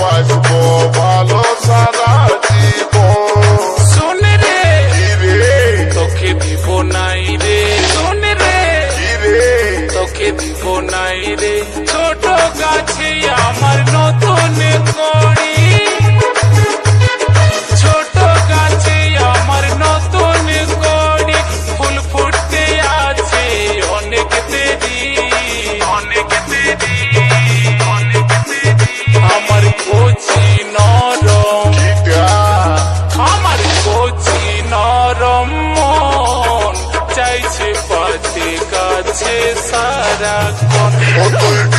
বাঁচব ভালো সারা জীবন শুনে রে তোকে দিব নাই রে শুনে রে তোকে দিব নাই রে صدق کن